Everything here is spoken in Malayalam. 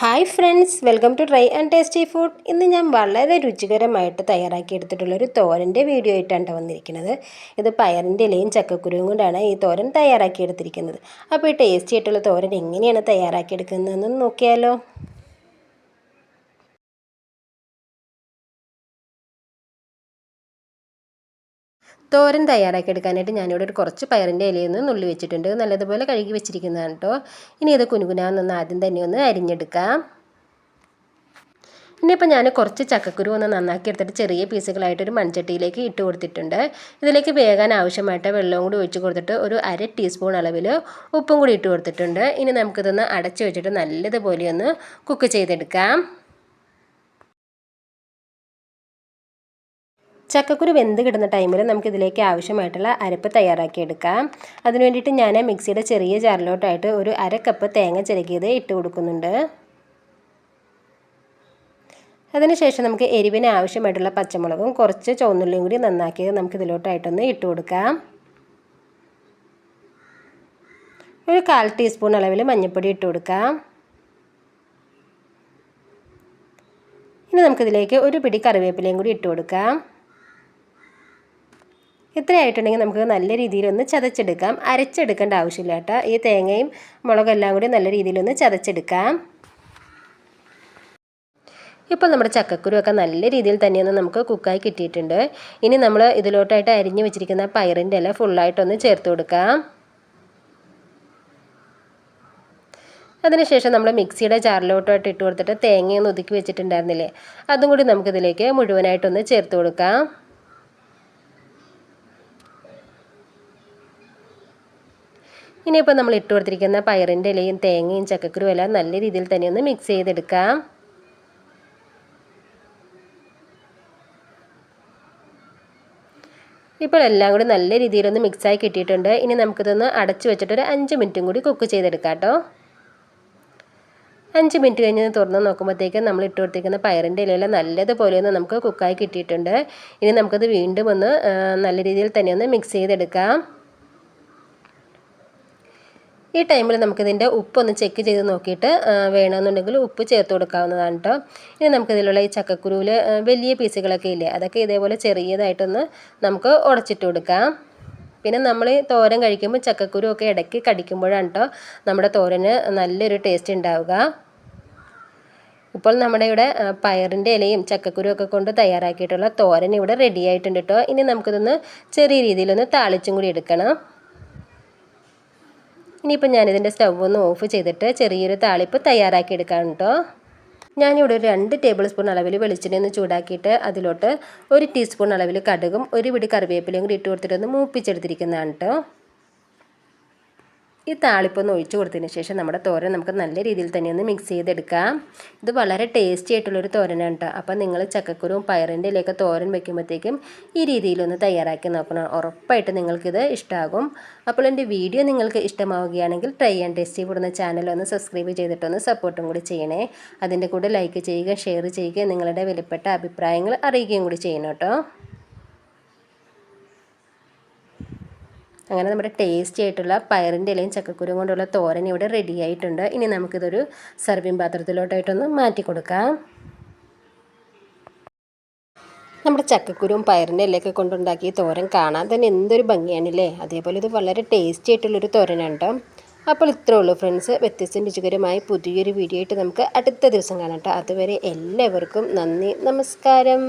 Hi friends welcome to try and tasty food ഇന്ന് ഞാൻ വളരെ രുചികരമായിട്ട് തയ്യാറാക്കി എടുത്തിട്ടുള്ളൊരു തോരന്റെ വീഡിയോ ആയിട്ടാണ് വന്നിരിക്കുന്നത്. ഇത് പയറിന്റെ ഇലയും ചക്കക്കുരുവും കൊണ്ടാണ് ഈ തോരൻ തയ്യാറാക്കി എടുത്തിരിക്കുന്നത് അപ്പോൾ ഈ ടേസ്റ്റി ആയിട്ടുള്ള തോരൻ എങ്ങനെയാണ് തയ്യാറാക്കി എടുക്കുന്നതെന്ന് നോക്കിയാലോ. തോരൻ തയ്യാറാക്കി എടുക്കാനായിട്ട് ഞാനിവിടെ ഒരു കുറച്ച് പയറിന്റെ ഇലയിൽ നിന്ന് നുള്ളി വെച്ചിട്ടുണ്ട്. നല്ലതുപോലെ കഴുകി വെച്ചിരിക്കുന്നതാണ് കേട്ടോ. ഇനി ഇത് കുനുകുനാന്നൊന്ന് ആദ്യം തന്നെ ഒന്ന് അരിഞ്ഞെടുക്കാം. ഇനിയിപ്പോൾ ഞാൻ കുറച്ച് ചക്കക്കുരു ഒന്ന് നന്നാക്കി എടുത്തിട്ട് ചെറിയ പീസുകളായിട്ടൊരു മൺചട്ടിയിലേക്ക് ഇട്ട് കൊടുത്തിട്ടുണ്ട്. ഇതിലേക്ക് വേകാൻ ആവശ്യമായിട്ട് വെള്ളവും കൂടി ഒഴിച്ച് കൊടുത്തിട്ട് ഒരു അര ടീസ്പൂൺ അളവിൽ ഉപ്പും കൂടി ഇട്ട് കൊടുത്തിട്ടുണ്ട്. ഇനി നമുക്കിതൊന്ന് അടച്ചു വെച്ചിട്ട് നല്ലതുപോലെ ഒന്ന് കുക്ക് ചെയ്തെടുക്കാം. ചക്കക്കുരു വെന്ത് കിടന്ന ടൈമിൽ നമുക്കിതിലേക്ക് ആവശ്യമായിട്ടുള്ള അരപ്പ് തയ്യാറാക്കിയെടുക്കാം. അതിന് വേണ്ടിയിട്ട് ഞാൻ മിക്സിയുടെ ചെറിയ ജാറിലോട്ടായിട്ട് ഒരു അര കപ്പ് തേങ്ങ ചിരകിയത് ഇട്ട് കൊടുക്കുന്നുണ്ട്. അതിനുശേഷം നമുക്ക് എരിവിന് ആവശ്യമായിട്ടുള്ള പച്ചമുളകും കുറച്ച് ചുവന്നുള്ളിയും കൂടി നന്നാക്കിയത് നമുക്കിതിലോട്ടായിട്ടൊന്ന് ഇട്ട് കൊടുക്കാം. ഒരു കാൽ ടീസ്പൂൺ അളവിൽ മഞ്ഞൾപ്പൊടി ഇട്ട് കൊടുക്കാം. ഇനി നമുക്കിതിലേക്ക് ഒരു പിടി കറിവേപ്പിലയും കൂടി ഇട്ട് കൊടുക്കാം. ഇത്രയായിട്ടുണ്ടെങ്കിൽ നമുക്ക് നല്ല രീതിയിലൊന്ന് ചതച്ചെടുക്കാം. അരച്ചെടുക്കേണ്ട ആവശ്യമില്ല കേട്ടോ. ഈ തേങ്ങയും മുളകെല്ലാം കൂടി നല്ല രീതിയിലൊന്ന് ചതച്ചെടുക്കാം. ഇപ്പോൾ നമ്മുടെ ചക്കക്കുരുവൊക്കെ നല്ല രീതിയിൽ തന്നെയൊന്ന് നമുക്ക് കുക്കായി കിട്ടിയിട്ടുണ്ട്. ഇനി നമ്മൾ ഇതിലോട്ടായിട്ട് അരിഞ്ഞു വെച്ചിരിക്കുന്ന പയറിന്റെ ഇല ഫുള്ളായിട്ടൊന്ന് ചേർത്ത് കൊടുക്കാം. അതിനുശേഷം നമ്മൾ മിക്സിയുടെ ജാറിലോട്ടായിട്ട് ഇട്ട് കൊടുത്തിട്ട് തേങ്ങയൊന്ന് ഒതുക്കി വെച്ചിട്ടുണ്ടായിരുന്നില്ലേ? അതും കൂടി നമുക്കിതിലേക്ക് മുഴുവനായിട്ടൊന്ന് ചേർത്ത് കൊടുക്കാം. ഇനിയിപ്പോൾ നമ്മൾ ഇട്ട് കൊടുത്തിരിക്കുന്ന പയറിന്റെ ഇലയും തേങ്ങയും ചക്കക്കുരും എല്ലാം നല്ല രീതിയിൽ തന്നെ ഒന്ന് മിക്സ് ചെയ്തെടുക്കാം. ഇപ്പോൾ എല്ലാം കൂടി നല്ല രീതിയിലൊന്ന് മിക്സായി കിട്ടിയിട്ടുണ്ട്. ഇനി നമുക്കിതൊന്ന് അടച്ചു വെച്ചിട്ട് ഒരു അഞ്ച് മിനിറ്റും കൂടി കുക്ക് ചെയ്തെടുക്കാം കേട്ടോ. അഞ്ച് മിനിറ്റ് കഴിഞ്ഞ് തുറന്ന് നോക്കുമ്പോഴത്തേക്കും നമ്മൾ ഇട്ട് കൊടുത്തിരിക്കുന്ന പയറിന്റെ ഇലയെല്ലാം നല്ലതുപോലെ ഒന്ന് നമുക്ക് കുക്കായി കിട്ടിയിട്ടുണ്ട്. ഇനി നമുക്കത് വീണ്ടും ഒന്ന് നല്ല രീതിയിൽ തന്നെ ഒന്ന് മിക്സ് ചെയ്തെടുക്കാം. ഈ ടൈമിൽ നമുക്കിതിന്റെ ഉപ്പൊന്ന് ചെക്ക് ചെയ്ത് നോക്കിയിട്ട് വേണമെന്നുണ്ടെങ്കിൽ ഉപ്പ് ചേർത്ത് കൊടുക്കാവുന്നതാണ് കേട്ടോ ഇനി നമുക്കിതിലുള്ള ഈ ചക്കക്കുരുവിൽ വലിയ പീസുകളൊക്കെ ഇല്ലേ അതൊക്കെ ഇതേപോലെ ചെറിയതായിട്ടൊന്ന് നമുക്ക് ഉടച്ചിട്ട് കൊടുക്കാം. പിന്നെ നമ്മൾ തോരൻ കഴിക്കുമ്പോൾ ചക്കക്കുരു ഒക്കെ ഇടയ്ക്ക് കടിക്കുമ്പോഴാണ് കേട്ടോ നമ്മുടെ തോരന് നല്ലൊരു ടേസ്റ്റ് ഉണ്ടാവുക. ഇപ്പോൾ നമ്മുടെ ഇവിടെ പയറിന്റെ ഇലയും ചക്കക്കുരു ഒക്കെ കൊണ്ട് തയ്യാറാക്കിയിട്ടുള്ള തോരൻ ഇവിടെ റെഡി ആയിട്ടുണ്ട് കേട്ടോ ഇനി നമുക്കിതൊന്ന് ചെറിയ രീതിയിലൊന്ന് താളിച്ചും കൂടി എടുക്കണം. ഇനിയിപ്പോൾ ഞാനിതിന്റെ സ്റ്റവ് ഒന്ന് ഓഫ് ചെയ്തിട്ട് ചെറിയൊരു താളിപ്പ് തയ്യാറാക്കി എടുക്കാം കേട്ടോ. ഞാനിവിടെ ഒരു രണ്ട് ടേബിൾ സ്പൂൺ അളവിൽ വെളിച്ചെണ്ണ ഒന്ന് ചൂടാക്കിയിട്ട് അതിലോട്ട് ഒരു ടീസ്പൂൺ അളവിൽ കടുകും ഒരു പിടി കറിവേപ്പിലയും കൂടി ഇട്ട് കൊടുത്തിട്ടൊന്ന് മൂപ്പിച്ചെടുത്തിരിക്കുന്നതാണ് കേട്ടോ. ഈ താളിപ്പൊന്ന് ഒഴിച്ചു കൊടുത്തതിന് ശേഷം നമ്മുടെ തോരൻ നമുക്ക് നല്ല രീതിയിൽ തന്നെ ഒന്ന് മിക്സ് ചെയ്തെടുക്കാം. ഇത് വളരെ ടേസ്റ്റി ആയിട്ടുള്ളൊരു തോരനാണ് കേട്ടോ അപ്പം നിങ്ങൾ ചക്കക്കുരുവും പയറിന്റെ ഇലയൊക്കെ തോരൻ വെക്കുമ്പോഴത്തേക്കും ഈ രീതിയിലൊന്ന് തയ്യാറാക്കി നോക്കണം. ഉറപ്പായിട്ട് നിങ്ങൾക്കിത് ഇഷ്ടമാകും അപ്പോൾ എന്റെ വീഡിയോ നിങ്ങൾക്ക് ഇഷ്ടമാവുകയാണെങ്കിൽ ട്രൈ ആൻഡ് ടേസ്റ്റ് കൂടുന്ന ചാനൽ ഒന്ന് സബ്സ്ക്രൈബ് ചെയ്തിട്ടൊന്ന് സപ്പോർട്ടും കൂടി ചെയ്യണേ. അതിന്റെ കൂടെ ലൈക്ക് ചെയ്യുക ഷെയർ ചെയ്യുക നിങ്ങളുടെ വിലപ്പെട്ട അഭിപ്രായങ്ങൾ അറിയിക്കുകയും കൂടി ചെയ്യണം കേട്ടോ അങ്ങനെ നമ്മുടെ ടേസ്റ്റി ആയിട്ടുള്ള പയറിന്റെ ഇലയും ചക്കക്കുരും കൊണ്ടുള്ള തോരൻ ഇവിടെ റെഡി ആയിട്ടുണ്ട്. ഇനി നമുക്കിതൊരു സർവിങ് പാത്രത്തിലോട്ടായിട്ടൊന്ന് മാറ്റി കൊടുക്കാം. നമ്മുടെ ചക്കക്കുരും പയറിന്റെ ഇലയൊക്കെ കൊണ്ടുണ്ടാക്കിയ തോരൻ കാണാൻ തന്നെ എന്തൊരു ഭംഗിയാണല്ലേ? അതേപോലെ ഇത് വളരെ ടേസ്റ്റി ആയിട്ടുള്ളൊരു തോരനാണ് അപ്പോൾ ഇത്രേ ഉള്ളൂ ഫ്രണ്ട്സ് വ്യത്യസ്ത രുചികരമായ പുതിയൊരു വീഡിയോ ആയിട്ട് നമുക്ക് അടുത്ത ദിവസം കാണാം കേട്ടോ അതുവരെ എല്ലാവർക്കും നന്ദി നമസ്കാരം.